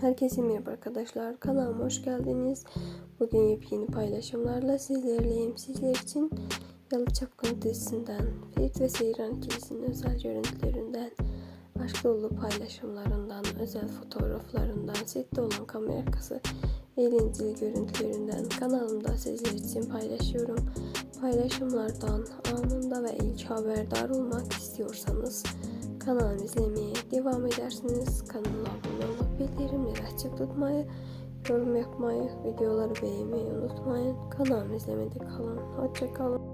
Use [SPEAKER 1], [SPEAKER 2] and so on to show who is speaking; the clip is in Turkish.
[SPEAKER 1] Herkese merhaba arkadaşlar. Kanalıma hoş geldiniz. Bugün yepyeni paylaşımlarla sizlerleyim. Sizler için Yalı Çapkını dizisinden, Ferit ve Seyran ikilisinin özel görüntülerinden, aşk dolu paylaşımlarından, özel fotoğraflarından, sette olan kamera arkası eğlenceli görüntülerinden kanalımda sizler için paylaşıyorum. Paylaşımlardan anında ve ilk haberdar olmak istiyorsanız kanalımı izlemeye devam edersiniz. Kanalıma abone açık tutmayı, yorum yapmayı, videoları beğenmeyi unutmayın. Kanalımı izlemede kalın. Hoşçakalın.